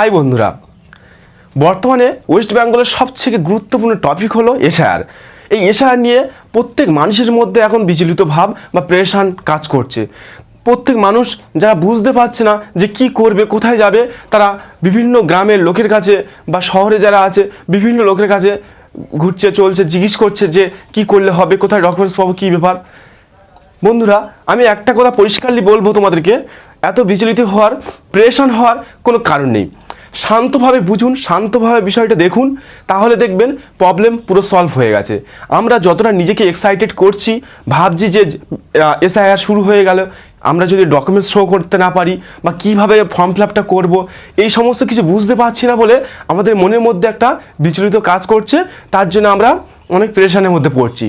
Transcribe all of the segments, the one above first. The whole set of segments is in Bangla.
হাই বন্ধুরা, বর্তমানে ওয়েস্ট বেঙ্গলের সবথেকে গুরুত্বপূর্ণ টপিক হলো এশায়ার এই এশায়ার নিয়ে প্রত্যেক মানুষের মধ্যে এখন বিচলিত ভাব বা প্রেশান কাজ করছে। প্রত্যেক মানুষ যারা বুঝতে পারছে না যে কি করবে, কোথায় যাবে, তারা বিভিন্ন গ্রামের লোকের কাছে বা শহরে যারা আছে, বিভিন্ন লোকের কাছে ঘুরছে, চলছে, জিজ্ঞেস করছে যে কি করলে হবে, কোথায় ডকুমেন্টস পাবো, কী ব্যাপার। বন্ধুরা, আমি একটা কথা পরিষ্কারলি বলব তোমাদেরকে এত বিচলিত হওয়ার প্রেশান হওয়ার কোনো কারণ নেই। শান্তভাবে বুঝুন, শান্তভাবে বিষয়টা দেখুন, তাহলে দেখবেন প্রবলেম পুরো সলভ হয়ে গেছে। আমরা যতটা নিজেকে এক্সাইটেড করছি, ভাবছি যে এসআইআর শুরু হয়ে গেল, আমরা যদি ডকুমেন্টস শো করতে না পারি বা কীভাবে ফর্ম ফিল আপটা করব, এই সমস্ত কিছু বুঝতে পারছি না বলে আমাদের মনের মধ্যে একটা বিচলিত কাজ করছে, তার জন্য আমরা অনেক প্রেশানের মধ্যে পড়ছি।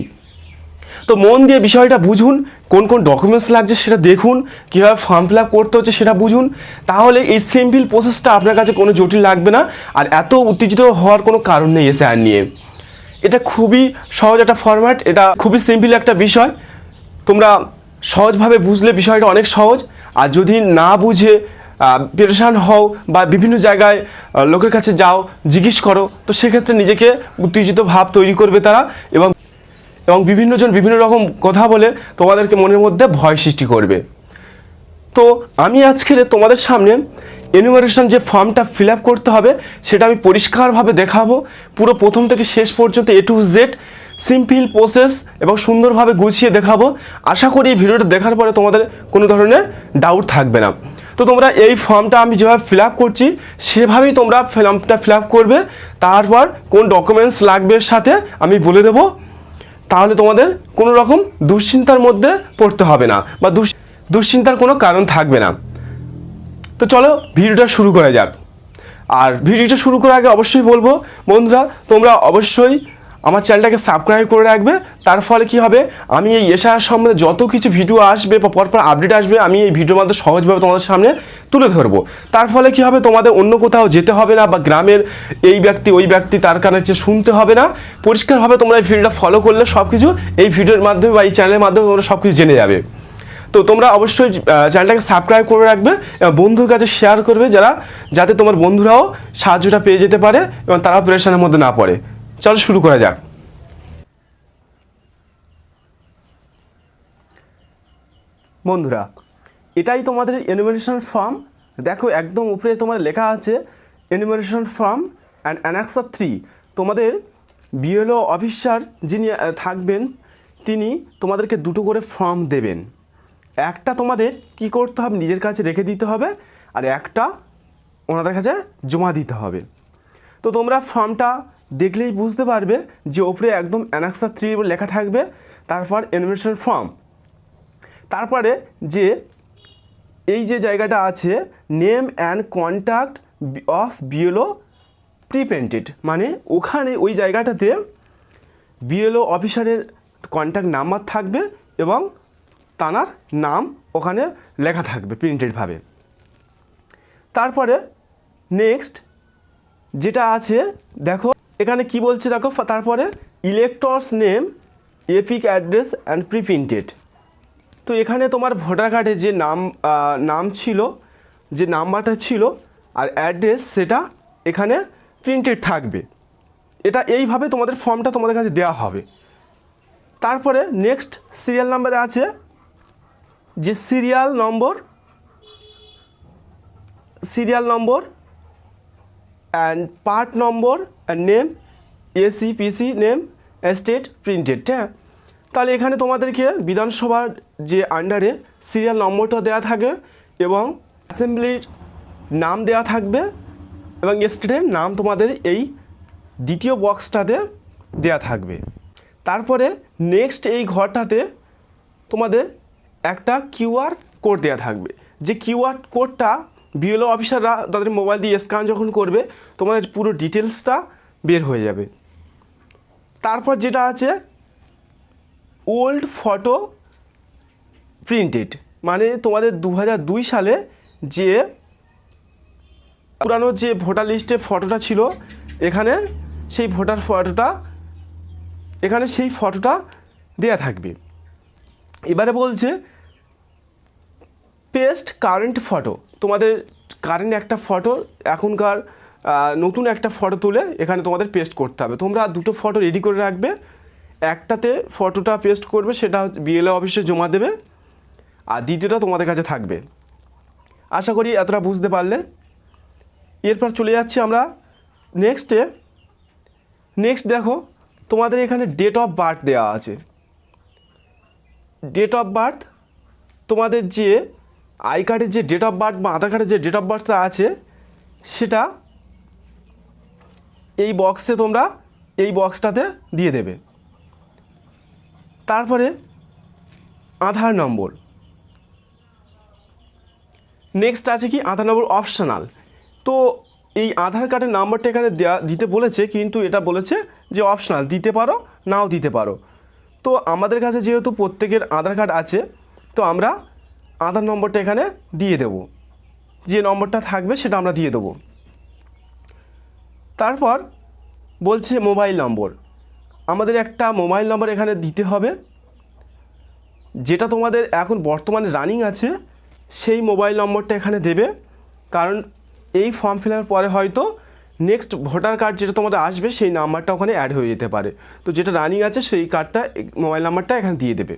তো মন দিয়ে বিষয়টা বুঝুন, কোন কোন ডকুমেন্টস লাগছে সেটা দেখুন, কীভাবে ফর্ম ফিল করতে হচ্ছে সেটা বুঝুন, তাহলে এই সিম্পল প্রসেসটা আপনার কাছে কোনো জটিল লাগবে না, আর এত উত্তেজিত হওয়ার কোনো কারণ নেই এসআইআর নিয়ে। এটা খুবই সহজ একটা ফরম্যাট এটা খুবই সিম্পল একটা বিষয়। তোমরা সহজভাবে বুঝলে বিষয়টা অনেক সহজ, আর যদি না বুঝে পেরেশান হও বা বিভিন্ন জায়গায় লোকের কাছে যাও, জিজ্ঞেস করো, তো সেক্ষেত্রে নিজেকে উত্তেজিত ভাব তৈরি করবে তারা এবং এবং বিভিন্নজন বিভিন্ন রকম কথা বলে তোমাদেরকে মনের মধ্যে ভয় সৃষ্টি করবে। তো আমি আজকের তোমাদের সামনে এনুমারেশন যে ফর্মটা ফিল আপ করতে হবে, সেটা আমি পরিষ্কারভাবে দেখাবো। পুরো প্রথম থেকে শেষ পর্যন্ত A to Z simple process এবং সুন্দরভাবে গুছিয়ে দেখাবো। আশা করি এই ভিডিওটা দেখার পরে তোমাদের কোনো ধরনের ডাউট থাকবে না। তো তোমরা এই ফর্মটা আমি যেভাবে ফিল আপ করছি, সেভাবেই তোমরা ফর্মটা ফিল আপ করবে। তারপর কোন ডকুমেন্টস লাগবে সাথে আমি বলে দেবো। তাহলে তোমাদের কোনো রকম দুশ্চিন্তার মধ্যে পড়তে হবে না বা দুশ- দুশ্চিন্তার কোনো কারণ থাকবে না। তো চলো ভিডিওটা শুরু করা যাক। আর ভিডিওটা শুরু করার আগে অবশ্যই বলব, বন্ধুরা, তোমরা অবশ্যই আমার চ্যানেলটাকে সাবস্ক্রাইব করে রাখবে তার ফলে কি হবে? আমি এই এশার সম্বন্ধে যত কিছু ভিডিও আসবে বা পরপর আপডেট আসবে, আমি এই ভিডিওর মাধ্যমে সহজভাবে তোমাদের সামনে তুলে ধরবো। তার ফলে কি হবে? তোমাদের অন্য কোথাও যেতে হবে না বা গ্রামের এই ব্যক্তি, ওই ব্যক্তি তার কাছে শুনতে হবে না। পরিষ্কারভাবে তোমরা এই ভিডিওটা ফলো করলে সব কিছু এই ভিডিওর মাধ্যমে বা এই চ্যানেলের মাধ্যমে তোমরা সব কিছু জেনে যাবে। তো তোমরা অবশ্যই চ্যানেলটাকে সাবস্ক্রাইব করে রাখবে এবং বন্ধুর কাছে শেয়ার করবে যারা, যাতে তোমার বন্ধুরাও সাহায্যটা পেয়ে যেতে পারে এবং তারা প্রেশানের মধ্যে না পড়ে। চলো শুরু করা যাক। বন্ধুরা, এটাই তোমাদের এনিমেশন ফর্ম দেখো, একদম উপরে তোমাদের লেখা আছে enumeration form and annexure three তোমাদের বিএলও অফিসার যিনি থাকবেন, তিনি তোমাদেরকে দুটো করে ফর্ম দেবেন। একটা তোমাদের কি করতে হবে, নিজের কাছে রেখে দিতে হবে, আর একটা ওনাদের কাছে জমা দিতে হবে। তো তোমরা ফর্মটা দেখলেই বুঝতে পারবে যে ওপরে একদম অ্যানাক্সার থ্রি লেখা থাকবে, তারপর এনিমেশন ফর্ম তারপরে যে এই যে জায়গাটা আছে name and contact of BLO preprinted মানে ওখানে ওই জায়গাটাতে বিএলও অফিসারের কন্ট্যাক্ট নাম্বার থাকবে এবং তানার নাম ওখানে লেখা থাকবে প্রিন্টেডভাবে তারপরে নেক্সট যেটা আছে, দেখো, এখানে কি বলছে দেখো, তারপরে electors name EPIC address and preprinted তো এখানে তোমার ভোটার কার্ডে যে নাম নাম ছিল, যে নাম্বারটা ছিল আর অ্যাড্রেস সেটা এখানে প্রিন্টেড থাকবে। এটা এইভাবে তোমাদের ফর্মটা তোমাদের কাছে দেওয়া হবে। তারপরে নেক্সট সিরিয়াল নাম্বারে আছে, যে serial number serial number and part number and name AC PC name state printed হ্যাঁ? তাহলে এখানে তোমাদেরকে বিধানসভার যে আন্ডারে সিরিয়াল নম্বরটা দেওয়া থাকে এবং অ্যাসেম্বলির নাম দেওয়া থাকবে এবং স্টেটের নাম তোমাদের এই দ্বিতীয় বক্সটাতে দেওয়া থাকবে। তারপরে নেক্সট এই ঘরটাতে তোমাদের একটা কিউআর কোড দেওয়া থাকবে। যে কিউআর কোডটা বিএলও অফিসাররা তাদের মোবাইল দিয়ে স্ক্যান যখন করবে, তোমাদের পুরো ডিটেলসটা বের হয়ে যাবে। তারপর যেটা আছে ওল্ড ফটো প্রিন্টেড। মানে তোমাদের দু সালে যে পুরানো যে ভোটার লিস্টে ফটোটা ছিল, এখানে সেই ভোটার ফটোটা, এখানে সেই ফটোটা দেয়া থাকবে। এবারে বলছে, পেস্ট কারেন্ট ফটো। তোমাদের কারেন্ট একটা ফটো, এখনকার নতুন একটা ফটো তুলে এখানে তোমাদের পেস্ট করতে হবে। তোমরা দুটো ফটো রেডি করে রাখবে। একটাতে ফটোটা পেস্ট করবে, সেটা বিএলএ অফিসে জমা দেবে, আর দ্বিতীয়টা তোমাদের কাছে থাকবে। আশা করি এতটা বুঝতে পারলে। এরপর চলে যাচ্ছি আমরা নেক্সটে নেক্সট দেখো, তোমাদের এখানে ডেট অফ বার্থ দেওয়া আছে। ডেট অফ বার্থ তোমাদের যে আই কার্ডের যে ডেট অফ বার্থ বা আধার কার্ডের যে ডেট অফ বার্থটা আছে, সেটা এই বক্সে তোমরা এই বক্সটাতে দিয়ে দেবে। তারপরে আধার নম্বর। নেক্সট আছে কি? আধার নম্বর অপশনাল তো এই আধার কার্ডের নাম্বারটা এখানে দেওয়া দিতে বলেছে, কিন্তু এটা বলেছে যে অপশনাল দিতে পারো, নাও দিতে পারো। তো আমাদের কাছে যেহেতু প্রত্যেকের আধার কার্ড আছে, তো আমরা আধার নম্বরটা এখানে দিয়ে দেব। যে নম্বরটা থাকবে সেটা আমরা দিয়ে দেবো। তারপর বলছে মোবাইল নম্বর। আমাদের একটা মোবাইল নম্বর এখানে দিতে হবে। যেটা তোমাদের এখন বর্তমানে রানিং আছে, সেই মোবাইল নম্বরটা এখানে দেবে। কারণ এই ফর্ম ফিল পরে হয়তো নেক্সট ভোটার কার্ড যেটা তোমাদের আসবে, সেই নাম্বারটা ওখানে অ্যাড হয়ে যেতে পারে। তো যেটা রানিং আছে, সেই কার্ডটা মোবাইল নাম্বারটা এখানে দিয়ে দেবে।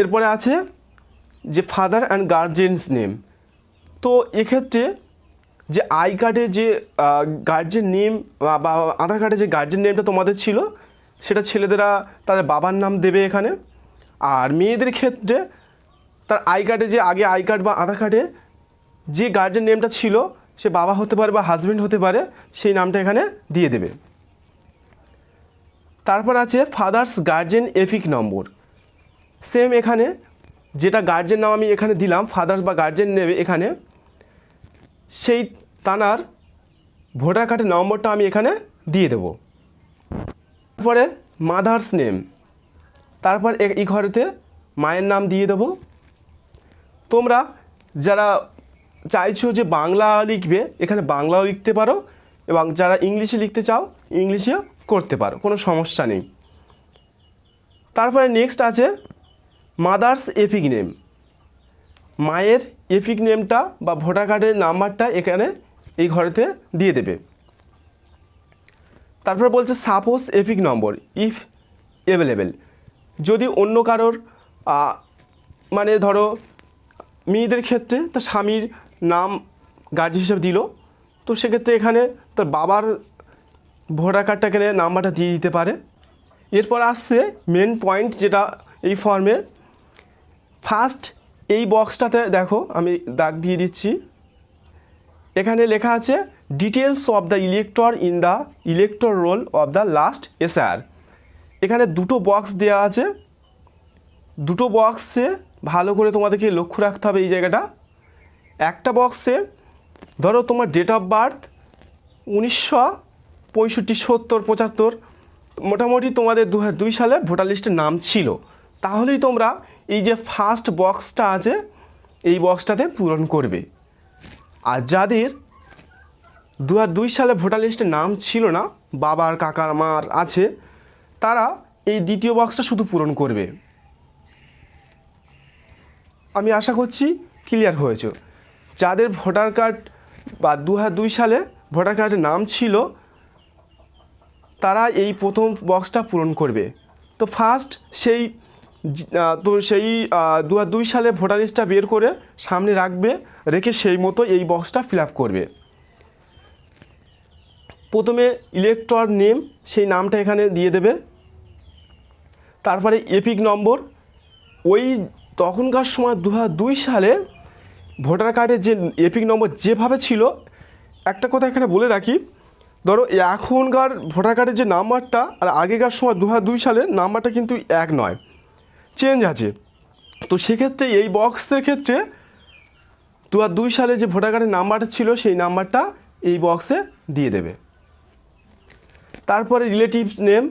এরপরে আছে যে ফাদার অ্যান্ড গার্জেন্স নেম তো এক্ষেত্রে যে আই কার্ডে যে গার্জেন নেম বা আধার কার্ডে যে গার্জেন নেমটা তোমাদের ছিল, সেটা ছেলেদেরা তাদের বাবার নাম দেবে এখানে। আর মেয়েদের ক্ষেত্রে তার আই কার্ডে যে আগে আই কার্ড বা আধার কার্ডে যে গার্জেন নেমটা ছিল, সে বাবা হতে পারে বা হাজব্যান্ড হতে পারে, সেই নামটা এখানে দিয়ে দেবে। তারপর আছে father's guardian EPIC number. Same এখানে, যেটা গার্জেন নাম আমি এখানে দিলাম ফাদার্স বা গার্জেন নেবে এখানে সেই তানার ভোটার কার্ডের নম্বরটা আমি এখানে দিয়ে দেব। তারপরে মাদার্স নেম। তারপর এই ঘরেতে মায়ের নাম দিয়ে দেবো। তোমরা যারা চাইছো যে বাংলা লিখবে, এখানে বাংলাও লিখতে পারো এবং যারা ইংলিশে লিখতে চাও, ইংলিশেও করতে পারো, কোনো সমস্যা নেই। তারপরে নেক্সট আছে মাদার্স এপিক নেম। মায়ের এপিক নেমটা বা ভোটার কার্ডের নাম্বারটা এখানে এই ঘরেতে দিয়ে দেবে। তারপর বলছে, suppose EPIC number if available যদি অন্য কারোর মানে ধরো, মেয়েদের ক্ষেত্রে তার স্বামীর নাম গার্জি হিসেবে দিল, তো সেক্ষেত্রে এখানে তার বাবার ভোটার কার্ডটা এখানে নাম্বারটা দিয়ে দিতে পারে। এরপর আসছে মেন পয়েন্ট যেটা এই ফর্মের ফার্স্ট এই বক্সটাতে দেখো, আমি দাগ দিয়ে দিচ্ছি। এখানে লেখা আছে details of the elector in the elector roll of the last SR এখানে দুটো বক্স দেওয়া আছে। দুটো বক্সে ভালো করে তোমাদেরকে লক্ষ্য রাখতে হবে এই জায়গাটা। একটা বক্সে ধরো তোমার ডেট অফ বার্থ উনিশশো পঁয়ষট্টি, সত্তর, পঁচাত্তর। মোটামুটি তোমাদের দু সালে ভোটার লিস্টের নাম ছিল। তাহলেই তোমরা এই যে ফার্স্ট বক্সটা আছে, এই বক্সটাতে পূরণ করবে। আর যাদের দু দুই সালে ভোটার লিস্টে নাম ছিল না, বাবার, কাকার, মার আছে, তারা এই দ্বিতীয় বক্সটা শুধু পূরণ করবে। আমি আশা করছি ক্লিয়ার হয়েছে। যাদের ভোটার কার্ড বা দু দুই সালে ভোটার কার্ডের নাম ছিল, তারা এই প্রথম বক্সটা পূরণ করবে। তো ফার্স্ট সেই তো সেই দু দুই সালে ভোটার লিস্টটা বের করে সামনে রাখবে, রেখে সেই মতো এই বক্সটা ফিল করবে। প্রথমে ইলেকটর নেম সেই নামটা এখানে দিয়ে দেবে। তারপরে এপিক নম্বর। ওই তখনকার সময় দু দুই সালে ভোটার কার্ডের যে এপিক নম্বর যেভাবে ছিল, একটা কথা এখানে বলে রাখি, ধরো এখনকার ভোটার কার্ডের যে নাম্বারটা আর আগেকার সময় দু দুই সালের নাম্বারটা কিন্তু এক নয়। চেঞ্জ আছে। তো সেক্ষেত্রে এই বক্সের ক্ষেত্রে দু দুই সালে যে ভোটার কার্ডের নাম্বারটা ছিল, সেই নাম্বারটা এই বক্সে দিয়ে দেবে। তারপরে রিলেটিভ নেম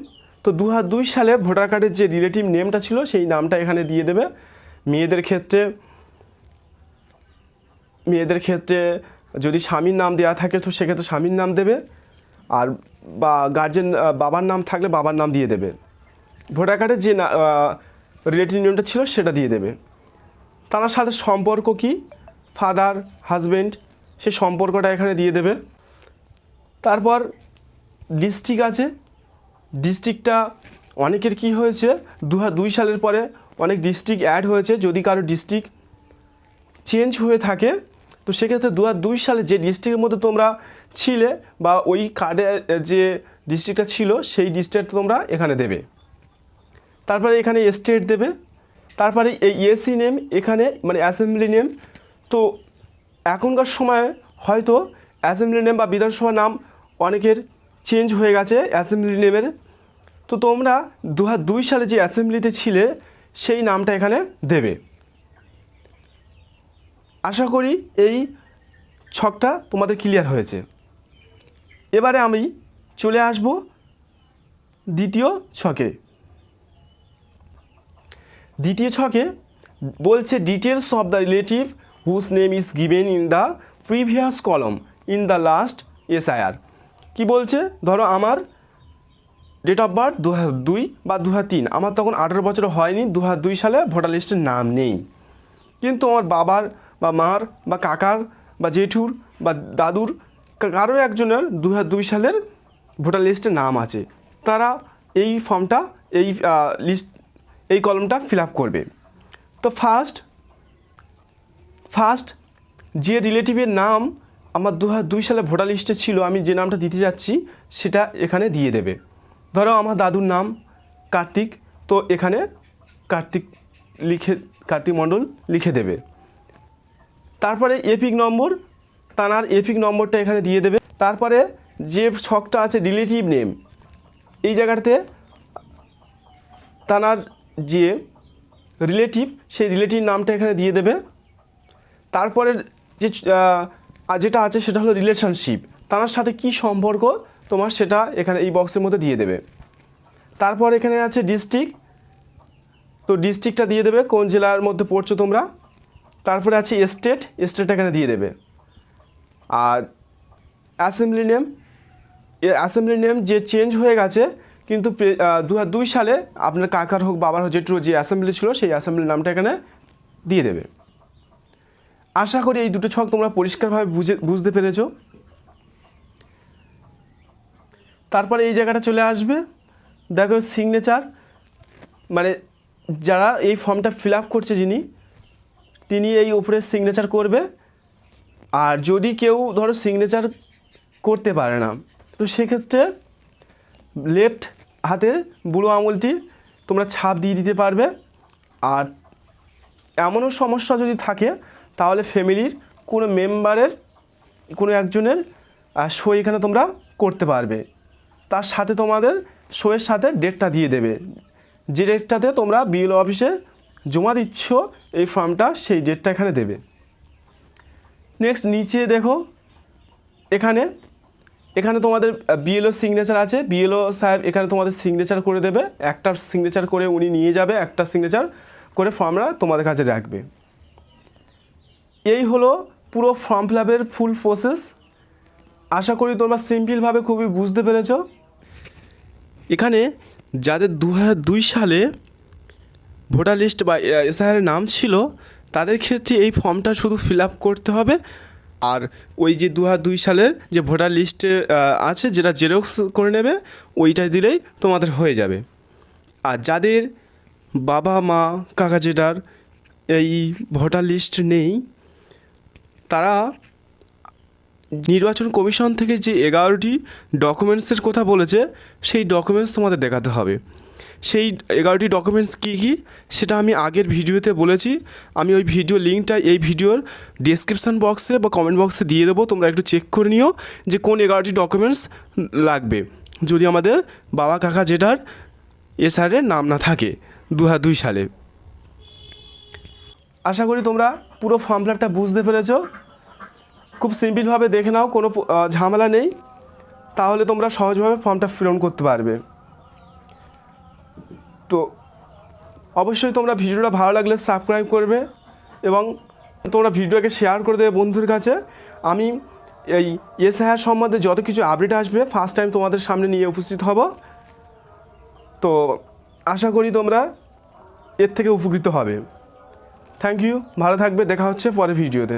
তো দু দুই সালে ভোটার কার্ডের যে রিলেটিভ নেমটা ছিল, সেই নামটা এখানে দিয়ে দেবে। মেয়েদের ক্ষেত্রে মেয়েদের ক্ষেত্রে যদি স্বামীর নাম দেওয়া থাকে, তো সেক্ষেত্রে স্বামীর নাম দেবে। আর বা গার্জেন বাবার নাম থাকলে বাবার নাম দিয়ে দেবে। ভোটার কার্ডের যে রিলেটিভ নেমটা ছিল সেটা দিয়ে দেবে। তার সাথে সম্পর্ক কি? ফাদার হাজব্যান্ড সে সম্পর্কটা এখানে দিয়ে দেবে। তারপর ডিস্ট্রিক্ট আছে। ডিস্ট্রিক্টটা অনেকের কি হয়েছে? দু দুই সালের পরে অনেক ডিস্ট্রিক্ট অ্যাড হয়েছে। যদি কারও ডিস্ট্রিক্ট চেঞ্জ হয়ে থাকে, তো সেক্ষেত্রে দু দুই সালে যে ডিস্ট্রিক্টের মধ্যে তোমরা ছিলে বা ওই কার্ডে যে ডিস্ট্রিক্টটা ছিল, সেই ডিস্ট্রিক্ট তোমরা এখানে দেবে। তারপরে এখানে স্টেট দেবে, তারপরে এই এসি নেম এখানে মানে অ্যাসেম্বলি নেম তো এখনকার সময়ে হয়তো অ্যাসেম্বলি নেম বা বিধানসভা নাম অনেকের চেঞ্জ হয়ে গেছে অ্যাসেম্বলি নেমের তো তোমরা দু দুই সালে যে অ্যাসেম্বলিতে ছিলে, সেই নামটা এখানে দেবে। আশা করি এই ছকটা তোমাদের ক্লিয়ার হয়েছে। এবারে আমি চলে আসব দ্বিতীয় ছকে। দ্বিতীয় ছকে বলছে details of the relative whose name is given in the previous column in the last S SIR কি বলছে? ধরো আমার ডেট অফ বার্থ দু দুই বা দু তিন। আমার তখন আঠেরো বছর হয়নি দু দুই সালে ভোটার লিস্টের নাম নেই। কিন্তু আমার বাবার বা মার বা কাকার বা জেঠুর বা দাদুর কারও একজনের দু দুই সালের ভোটার লিস্টে নাম আছে। তারা এই ফর্মটা এই লিস্ট এই কলমটা ফিল করবে। তো ফার্স্ট ফার্স্ট যে রিলেটিভের নাম আমার দু দুই সালে ভোটার লিস্টে ছিল, আমি যে নামটা দিতে যাচ্ছি সেটা এখানে দিয়ে দেবে। ধরো আমার দাদুর নাম কার্তিক, তো এখানে কার্তিক লিখে, কার্তিক মণ্ডল লিখে দেবে। তারপরে এপিক নম্বর তানার এপিক নম্বরটা এখানে দিয়ে দেবে। তারপরে যে ছকটা আছে রিলেটিভ নেম এই জায়গাটাতে তানার যে রিলেটিভ সেই রিলেটিভ নামটা এখানে দিয়ে দেবে। তারপরে যে যেটা আছে সেটা হলো রিলেশনশিপ তার সাথে কি সম্পর্ক? তোমার সেটা এখানে এই বক্সের মধ্যে দিয়ে দেবে। তারপর এখানে আছে ডিস্ট্রিক্ট তো ডিস্ট্রিক্টটা দিয়ে দেবে, কোন জেলার মধ্যে পড়ছো তোমরা? তারপরে আছে স্টেট স্টেট এখানে দিয়ে দেবে। আর অ্যাসেম্বলি নেম অ্যাসেম্বলি নেম যে চেঞ্জ হয়ে গেছে কিন্তু দু দুই সালে আপনার কাকার হোক বাবার হোক যেটুকু যে অ্যাসেম্বলি ছিল সেই অ্যাসেম্বলি নামটা এখানে দিয়ে দেবে। আশা করি এই দুটো ছক তোমরা পরিষ্কারভাবে বুঝে বুঝতে পেরেছ। তারপরে এই জায়গাটা চলে আসবে। দেখো সিগনেচার মানে যারা এই ফর্মটা ফিল আপ করছে যিনি, তিনি এই উপরে সিগনেচার করবে। আর যদি কেউ ধরো সিগনেচার করতে পারে না, তো সেক্ষেত্রে লেফট হাতের বুড়ো আঙুলটি তোমরা ছাপ দিয়ে দিতে পারবে। আর এমনও সমস্যা যদি থাকে, তাহলে ফ্যামিলির কোনো মেম্বারের, কোনো একজনের সই এখানে তোমরা করতে পারবে। তার সাথে তোমাদের সইয়ের সাথে ডেটটা দিয়ে দেবে। যে ডেটটাতে তোমরা বিএলও অফিসে জমা দিচ্ছ, এই ফর্মটা সেই ডেটটা এখানে দেবে। নেক্সট নিচে দেখো, এখানে এখানে তোমাদের বিএলও সিগনেচার আছে। বিএলও সাহেব এখানে তোমাদের সিগনেচার করে দেবে। একটা সিগনেচার করে উনি নিয়ে যাবে, একটা সিগনেচার করে ফর্মটা তোমাদের কাছে রাখবে। এই হলো পুরো ফর্ম ফিল ফুল প্রসেস আশা করি তোমরা সিম্পলভাবে খুবই বুঝতে পেরেছ। এখানে যাদের দু সালে ভোটার লিস্ট বা এসআইআরের নাম ছিল, তাদের ক্ষেত্রে এই ফর্মটা শুধু ফিল করতে হবে। আর ওই যে দু হাজার দুই সালের যে ভোটার লিস্টে আছে যেটা জেরক্স করে নেবে, ওইটা দিলেই তোমাদের হয়ে যাবে। আর যাদের বাবা মা, কাকা জেঠার এই ভোটার লিস্ট নেই, তারা নির্বাচন কমিশন থেকে যে এগারোটি ডকুমেন্টসের কথা বলেছে, সেই ডকুমেন্টস তোমাদের দেখাতে হবে। সেই এগারোটি ডকুমেন্টস কী কী, সেটা আমি আগের ভিডিওতে বলেছি। আমি ওই ভিডিও লিঙ্কটা এই ভিডিওর ডিসক্রিপশান বক্সে বা কমেন্ট বক্সে দিয়ে দেবো, তোমরা একটু চেক করে নিও যে কোন এগারোটি ডকুমেন্টস লাগবে। যদি আমাদের বাবা কাকা জেঠার এসআরের নাম না থাকে দু দুই সালে। আশা করি তোমরা পুরো ফর্ম ফিল আপটা বুঝতে পেরেছ। খুব সিম্পলভাবে দেখে নাও, কোনো ঝামেলা নেই। তাহলে তোমরা সহজভাবে ফর্মটা পূরণ করতে পারবে। তো অবশ্যই তোমরা ভিডিওটা ভালো লাগলে সাবস্ক্রাইব করবে এবং তোমরা ভিডিওকে শেয়ার করে দেবে বন্ধুর কাছে। আমি এই এসআইআর সম্বন্ধে যত কিছু আপডেট আসবে ফার্স্ট টাইম তোমাদের সামনে নিয়ে উপস্থিত হব। তো আশা করি তোমরা এর থেকে উপকৃত হবে। থ্যাংক ইউ ভালো থাকবে, দেখা হচ্ছে পরের ভিডিওতে।